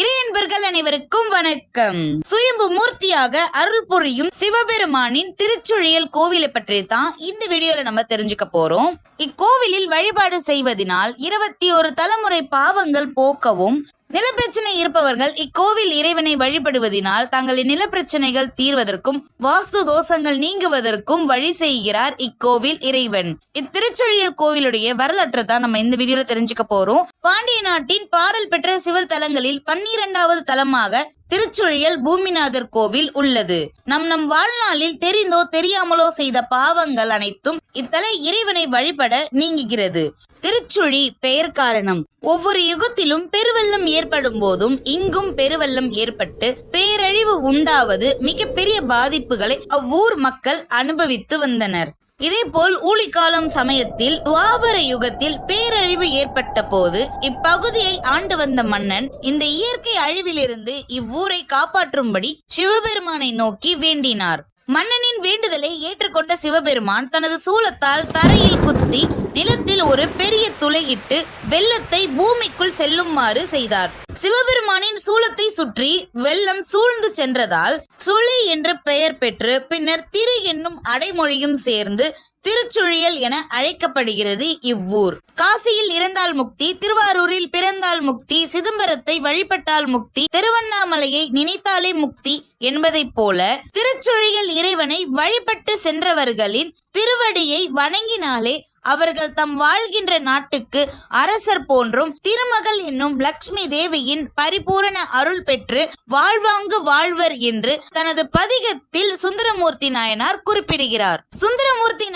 இறையன்பர்கள் அனைவருக்கும் வணக்கம். சுயம்பு மூர்த்தியாக அருள் புரியும் சிவபெருமானின் திருச்சுழியல் கோவிலை பற்றி தான் இந்த வீடியோல நம்ம தெரிஞ்சுக்க போறோம். இக்கோவிலில் வழிபாடு செய்வதனால் இருபத்தி ஒரு தலைமுறை பாவங்கள் போக்கவும் நிலப்பிரச்சனை இருப்பவர்கள் இக்கோவில் இறைவனை வழிபடுவதினால் தங்களின் நிலப்பிரச்சனைகள் தீர்வதற்கும் வாஸ்து தோஷங்கள் நீங்குவதற்கும் வழி செய்கிறார் இக்கோவில் இறைவன். இத்திருச்சொழியல் கோவிலுடைய வரலாற்றை தான் நம்ம இந்த வீடியோல தெரிஞ்சுக்க போறோம். பாண்டிய நாட்டின் பாடல் பெற்ற சிவ தலங்களில் பன்னிரெண்டாவது தலமாக திருச்சுழியல் பூமிநாதர் கோவில் உள்ளது. நம் நம் வாழ்நாளில் தெரிந்தோ தெரியாமலோ செய்த பாவங்கள் அனைத்தும் இத்தல இறைவனை வழிபட நீங்குகிறது. திருச்சுழி பெயர் காரணம். ஒவ்வொரு யுகத்திலும் பெருவெள்ளம் ஏற்படும் போதும் இங்கும் பெருவெள்ளம் ஏற்பட்டு பேரழிவு உண்டாவது மிகப்பெரிய பாதிப்புகளை அவ்வூர் மக்கள் அனுபவித்து வந்தனர். இதேபோல் ஊழிக்காலம் சமயத்தில் துவாபர யுகத்தில் பேரழிவு ஏற்பட்ட போது இப்பகுதியை ஆண்டு வந்த மன்னன் இந்த இயற்கை அழிவிலிருந்து இவ்வூரை காப்பாற்றும்படி சிவபெருமானை நோக்கி வேண்டினார். மன்னனின் வேண்டுதலை ஏற்றுக்கொண்ட சிவபெருமான் தனது சூலத்தால் தரையில் குத்தி நிலத்தில் ஒரு பெரிய துளையிட்டு வெள்ளத்தை பூமிக்குள் செல்லுமாறு செய்தார். சிவபெருமானின் சூலத்தை சுற்றி வெள்ளம் சூழ்ந்து சென்றதால் சுழி என்று பெயர் பெற்று பின்னர் திரு என்னும் அடைமொழியும் சேர்ந்து திருச்சுழியல் என அழைக்கப்படுகிறது இவ்வூர். காசியில் இறந்தால் முக்தி திருவாரூரில் பிறந்தால் முக்தி சிதம்பரத்தை வழிபட்டால் முக்தி திருவண்ணாமலையை நினைத்தாலே முக்தி என்பதைப் போல திருச்சுழியல் இறைவனை வழிபட்டு சென்றவர்களின் திருவடியை வணங்கினாலே அவர்கள் தம் வாழ்கின்ற நாட்டுக்கு அரசர் போன்றும் திருமகள் என்னும் லக்ஷ்மி தேவியின் பரிபூரண அருள் பெற்று வாழ்வாங்கு வாழ்வர் என்று தனது பதிகத்தில் சுந்தரமூர்த்தி நாயனார் குறிப்பிடுகிறார். சுந்தர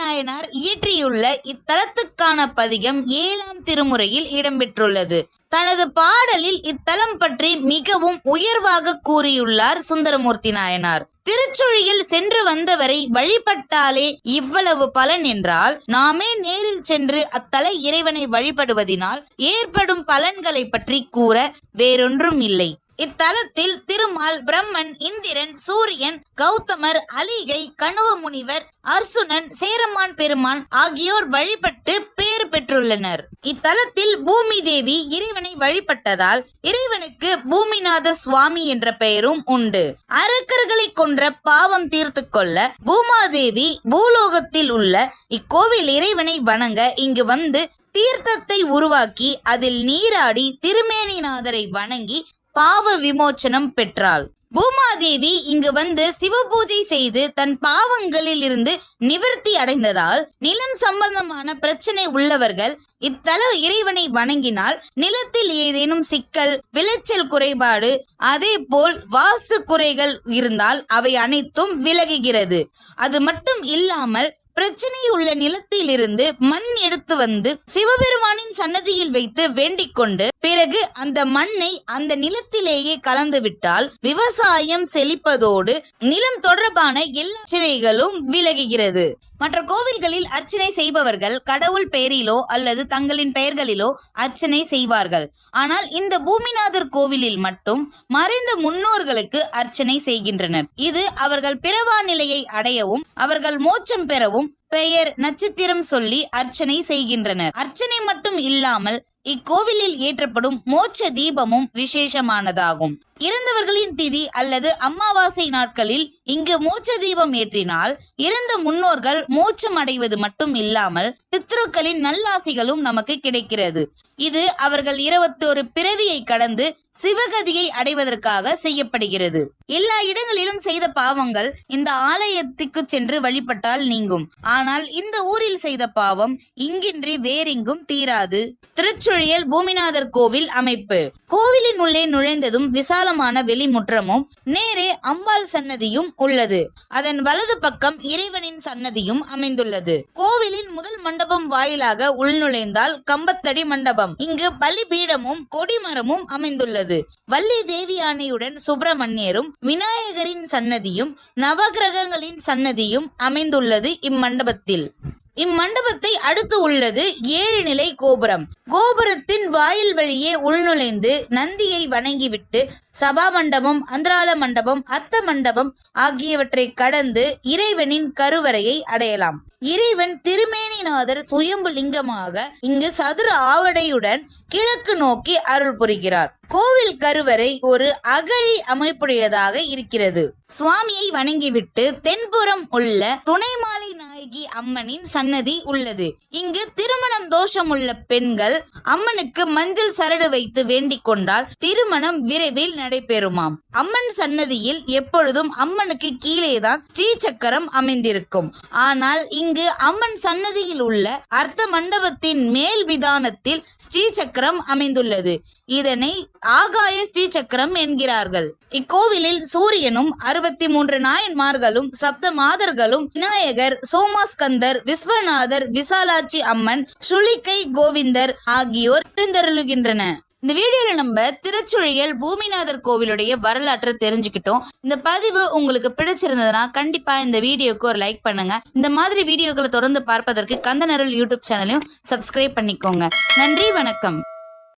நாயனார் இயற்றியுள்ள இத்தலத்துக்கான பதிகம் ஏழாம் திருமுறையில் இடம்பெற்றுள்ளது. தனது பாடலில் இத்தலம் பற்றி மிகவும் உயர்வாக கூறியுள்ளார் சுந்தரமூர்த்தி நாயனார். திருச்சுழியில் சென்று வந்தவரை வழிபட்டாலே இவ்வளவு பலன் என்றால் நாமே நேரில் சென்று அத்தல இறைவனை வழிபடுவதினால் ஏற்படும் பலன்களை பற்றி கூற வேறொன்றும் இல்லை. இத்தலத்தில் திருமால் பிரம்மன் இந்திரன் சூரியன் கௌதமர் அலிகை கணுவ முனிவர் அர்சுனன் சேரமான் பெருமான் ஆகியோர் வழிபட்டு பேர் பெற்றுள்ளனர். இத்தலத்தில் பூமி தேவி இறைவனை வழிபட்டதால் இறைவனுக்கு பூமிநாத சுவாமி என்ற பெயரும் உண்டு. அரக்கர்களை கொன்ற பாவம் தீர்த்து கொள்ள பூமாதேவி பூலோகத்தில் உள்ள இக்கோவில் இறைவனை வணங்க இங்கு வந்து தீர்த்தத்தை உருவாக்கி அதில் நீராடி திருமேனிநாதரை வணங்கி பாவ விமோச்சனம் பெற்றாள். பூமாதேவி இங்கு வந்து சிவ பூஜை செய்து தன் பாவங்களில் இருந்து நிவர்த்தி அடைந்ததால் நிலம் சம்பந்தமான பிரச்சனை உள்ளவர்கள் இத்தல இறைவனை வணங்கினால் நிலத்தில் ஏதேனும் சிக்கல் விளைச்சல் குறைபாடு அதே போல் வாஸ்து குறைகள் இருந்தால் அவை அனைத்தும் விலகுகிறது. அது மட்டும் இல்லாமல் பிரச்சனையுள்ள நிலத்திலிருந்து மண் எடுத்து வந்து சிவபெருமானின் சன்னதியில் வைத்து வேண்டிக் கொண்டு பிறகு அந்த மண்ணை அந்த நிலத்திலேயே கலந்து விட்டால் விவசாயம் செழிப்பதோடு நிலம் தொடர்பான எல்லா பிரச்சனைகளும் விலகுகிறது. மற்ற கோவில்களில் அர்ச்சனை செய்பவர்கள் கடவுள் பெயரிலோ அல்லது தங்களின் பெயர்களிலோ அர்ச்சனை செய்வார்கள். ஆனால் இந்த பூமிநாதர் கோவிலில் மட்டும் மறைந்த முன்னோர்களுக்கு அர்ச்சனை செய்கின்றனர். இது அவர்கள் பிறவா நிலையை அடையவும் அவர்கள் மோட்சம் பெறவும் பெயர் நட்சத்திரம் சொல்லி அர்ச்சனை செய்கின்றனர். அர்ச்சனை மட்டும் இல்லாமல் இக்கோவிலில் ஏற்றப்படும் மோட்ச தீபமும் விசேஷமானதாகும். இறந்தவர்களின் திதி அல்லது அமாவாசை நாட்களில் இங்கு மோட்ச தீபம் ஏற்றினால் இறந்த முன்னோர்கள் மோட்சம் அடைவது மட்டும் இல்லாமல் பித்ருக்களின் நல்லாசிகளும் நமக்கு கிடைக்கிறது. இது அவர்கள் இருபத்தோரு பிறவியை கடந்து சிவகதியை அடைவதற்காக செய்யப்படுகிறது. எல்லா இடங்களிலும் செய்த பாவங்கள் இந்த ஆலயத்துக்கு சென்று வழிபட்டால் நீங்கும். ஆனால் இந்த ஊரில் செய்த பாவம் இங்கின்றி வேறெங்கும் தீராது. திருச்சுழியல் பூமிநாதர் கோவில் அமைப்பு. கோவிலின் உள்ளே நுழைந்ததும் விசாலமான வெளிமுற்றமும் நேரே அம்பாள் சன்னதியும் உள்ளது. அதன் வலது பக்கம் இறைவனின் சன்னதியும் அமைந்துள்ளது. கோவிலின் முதல் மண்டபம் வாயிலாக உள்நுழைந்தால் கம்பத்தடி மண்டபம். இங்கு பலிபீடமும் கொடிமரமும் அமைந்துள்ளது. வள்ளி தேவியானையுடன் சுப்பிரமணியரும் விநாயகரின் சன்னதியும் நவகிரகங்களின் சன்னதியும் அமைந்துள்ளது இம்மண்டபத்தில். இம்மண்டபத்தை அடுத்து உள்ளது ஏழு நிலை கோபுரம். கோபுரத்தின் வாயில் வழியே உள்நுழைந்து நந்தியை வணங்கிவிட்டு சபா மண்டபம் அந்தரால மண்டபம் அர்த்த மண்டபம் ஆகியவற்றை கடந்து இறைவனின் கருவறையை அடையலாம். இறைவன் திருமேனிநாதர் சுயம்பு லிங்கமாக இங்கு சதுர ஆவடையுடன் கிழக்கு நோக்கி அருள் புரிகிறார். கோவில் கருவறை ஒரு அகழி அமைப்புடையதாக இருக்கிறது. சுவாமியை வணங்கிவிட்டு தென்புறம் உள்ள துணைமாலை நாயகி அம்மனின் சன்னதி உள்ளது. இங்கு திருமணம் தோஷம் உள்ள பெண்கள் அம்மனுக்கு மஞ்சள் சரடு வைத்து வேண்டிக் கொண்டால் திருமணம் விரைவில் நடைபெறுமாம். அம்மன் சன்னதியில் எப்பொழுதும் அம்மனுக்கு கீழேதான் ஸ்ரீ சக்கரம் அமைந்திருக்கும். ஆனால் இங்கு அம்மன் சன்னதியில் உள்ள அர்த்த மண்டபத்தின் மேல் விதானத்தில் ஸ்ரீ சக்கரம் அமைந்துள்ளது. இதனை ஆகாய ஸ்ரீ சக்கரம் என்கிறார்கள். இக்கோவிலில் சூரியனும் அறுபத்தி மூன்று நாயன்மார்களும் சப்த மாதர்களும் விநாயகர் சோமாஸ்கந்தர் விஸ்வநாதர் விசாலாட்சி அம்மன் சுளிக்கை கோவிந்தர் ஆகியோர் எழுந்தருளுகின்றன. இந்த வீடியோல நம்ம திருச்சுழியல் பூமிநாதர் கோவிலுடைய வரலாற்றை தெரிஞ்சுக்கிட்டோம். இந்த பதிவு உங்களுக்கு பிடிச்சிருந்ததுன்னா கண்டிப்பா இந்த வீடியோக்கு ஒரு லைக் பண்ணுங்க. இந்த மாதிரி வீடியோக்களை தொடர்ந்து பார்ப்பதற்கு கந்தனருள் யூடியூப் சேனலையும் சப்ஸ்கிரைப் பண்ணிக்கோங்க. நன்றி வணக்கம்.